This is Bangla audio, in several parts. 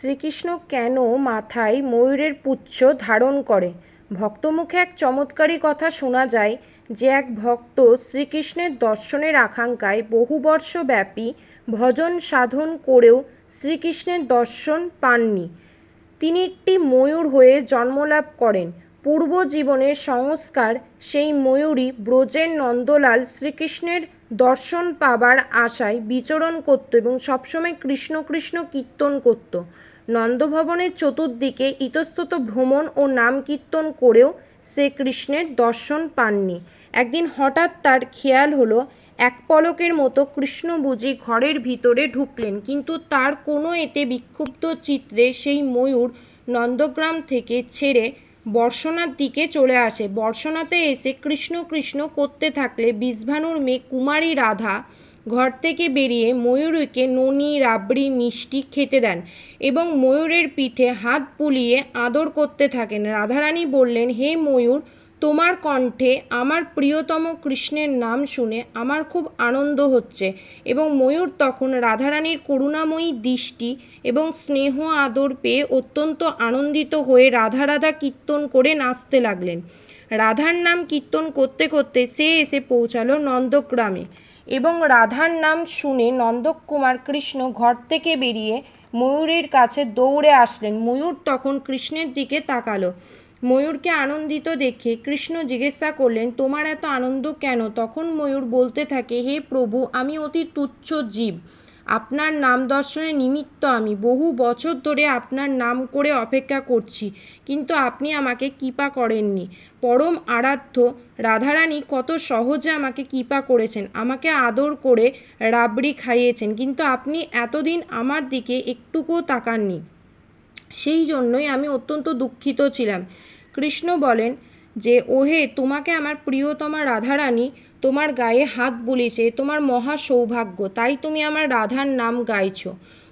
শ্রীকৃষ্ণ কেন মাথায় ময়ূরের পুচ্ছ ধারণ করে? ভক্তমুখে এক চমৎকারী কথা শোনা যায় যে এক ভক্ত শ্রীকৃষ্ণের দর্শনের আকাঙ্ক্ষায় বহু বর্ষব্যাপী ভজন সাধন করেও শ্রীকৃষ্ণের দর্শন পাননি। তিনি একটি ময়ূর হয়ে জন্মলাভ করেন। পূর্ব জীবনের সংস্কার, সেই ময়ূরী ব্রজের নন্দলাল শ্রীকৃষ্ণের দর্শন পাবার আশায় বিচরণ করত এবং সবসময় কৃষ্ণ কৃষ্ণ কীর্তন করত। নন্দভবনের চতুর্দিকে ইতস্তত ভ্রমণ ও নাম কীর্তন করেও সে কৃষ্ণের দর্শন পাননি। একদিন হঠাৎ তার খেয়াল হলো, এক পলকের মতো কৃষ্ণ বুঝি ঘরের ভিতরে ঢুকলেন, কিন্তু তার কোনো এতে বিক্ষুব্ধ চিত্রে সেই ময়ূর নন্দগ্রাম থেকে ছেড়ে বর্ষণার দিকে চলে আসে। বর্ষণাতে এসে কৃষ্ণ কৃষ্ণ করতে থাকলে বিষভানুর মেয়ে কুমারী রাধা ঘর থেকে বেরিয়ে ময়ূরীকে ননি, রাবড়ি, মিষ্টি খেতে দেন এবং ময়ূরের পিঠে হাত পুলিয়ে আদর করতে থাকেন। রাধারানী বললেন, হে ময়ূর তোমার কণ্ঠে আমার প্রিয়তম কৃষ্ণের নাম শুনে আমার খুব আনন্দ হচ্ছে এবং ময়ূর তখন রাধারানীর করুণাময়ী দৃষ্টি এবং স্নেহ আদর পেয়ে অত্যন্ত আনন্দিত হয়ে রাধা রাধা কীর্তন করে নাচতে লাগলেন। রাধার নাম কীর্তন করতে করতে সে এসে পৌঁছালো নন্দগ্রামে এবং রাধার নাম শুনে নন্দকুমার কৃষ্ণ ঘর থেকে বেরিয়ে ময়ূরের কাছে দৌড়ে আসলেন। ময়ূর তখন কৃষ্ণের দিকে তাকালো। ময়ূরকে আনন্দিত দেখে কৃষ্ণ জিজ্ঞাসা করলেন, তোমার এত আনন্দ কেন? তখন ময়ূর বলতে থাকে, হে প্রভু, আমি অতি তুচ্ছ জীব। আপনার নাম দর্শনের নিমিত্ত আমি বহু বছর ধরে আপনার নাম করে অপেক্ষা করছি, কিন্তু আপনি আমাকে কৃপা করেননি। পরম আরাধ্য রাধারানী কত সহজে আমাকে কৃপা করেছেন, আমাকে আদর করে রাবড়ি খাইয়েছেন, কিন্তু আপনি এতদিন আমার দিকে একটুকুও তাকাননি। সেই জন্যই আমি অত্যন্ত দুঃখিত ছিলাম। কৃষ্ণ বলেন যে, ওহে, তোমাকে আমার প্রিয়তমা রাধারানী, তোমার গায়ে হাত বুলিয়েছে তোমার মহা সৌভাগ্য, তাই তুমি আমার রাধার নাম গাইছ।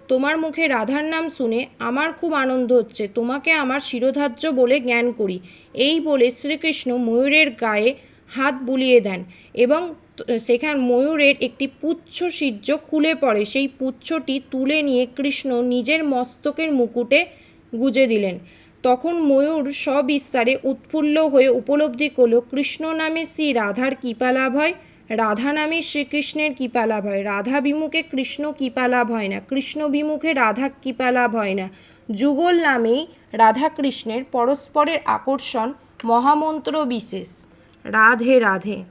তোমার মুখে রাধার নাম শুনে আমার খুব আনন্দ হচ্ছে, তোমাকে আমার শিরোধার্য বলে জ্ঞান করি। এই বলে শ্রীকৃষ্ণ ময়ূরের গায়ে হাত বুলিয়ে দেন এবং সেখান ময়ূরের একটি পুচ্ছ সিজ্জ খুলে পড়ে। সেই পুচ্ছটি তুলে নিয়ে কৃষ্ণ নিজের মস্তকের মুকুটে গুজে দিলেন। তখন ময়ূর সবিস্তারে উৎফুল্ল হয়ে উপলব্ধি করল, কৃষ্ণ নামে শ্রী রাধার কৃপা লাভ হয়, রাধা নামে শ্রীকৃষ্ণের কৃপা লাভ হয়, রাধা বিমুখে কৃষ্ণ কৃপা লাভ হয় না, কৃষ্ণ বিমুখে রাধা কৃপা লাভ হয় না। যুগল নামেই রাধা কৃষ্ণের পরস্পরের আকর্ষণ মহামন্ত্র বিশেষ। রাধে রাধে।